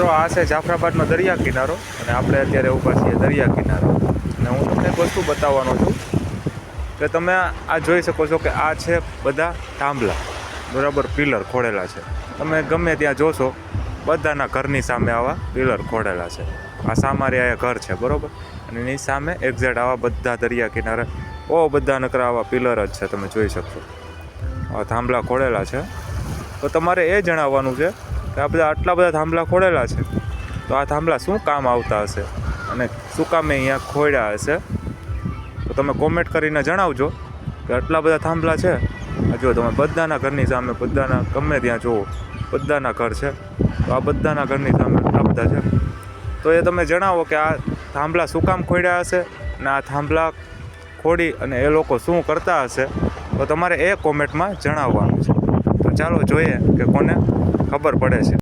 મિત્રો, આ છે જાફરાબાદનો દરિયા કિનારો અને આપણે અત્યારે ઊભા છીએ દરિયા કિનારો. અને હું તમને એક વસ્તુ બતાવવાનો છું કે તમે આ જોઈ શકો છો કે આ છે બધા થાંભલા, બરાબર પિલર ખોડેલા છે. તમે ગમે ત્યાં જોશો, બધાના ઘરની સામે આવા પિલર ખોડેલા છે. આ સામારી આ ઘર છે, બરાબર? અને એની સામે એક્ઝેક્ટ આવા બધા દરિયા કિનારે, ઓ બધા નકરા આવા પિલર જ છે, તમે જોઈ શકશો. આ થાંભલા ખોડેલા છે. તો તમારે એ જણાવવાનું છે કે આ બધા આટલા બધા થાંભલા ખોડેલા છે. તો આ થાંભલા શું કામ આવતા હશે? અને શું કામે અહીંયા ખોડ્યા હશે? તો તમે કોમેન્ટ કરીને જણાવજો કે આટલા બધા થાંભલા છે. જો તમે બધાના ઘરની સામે, બધાના, ગમે ત્યાં જુઓ, બધાના ઘર છે. તો આ બધાના ઘરની સામે આટલા બધા છે. તો એ તમે જણાવો કે આ થાંભલા શું કામ ખોડ્યા હશે અને આ થાંભલા ખોડી અને એ લોકો શું કરતા હશે? તો તમારે એ કોમેન્ટમાં જણાવવાનું છે. ચાલો જોઈએ કે કોને ખબર પડે છે.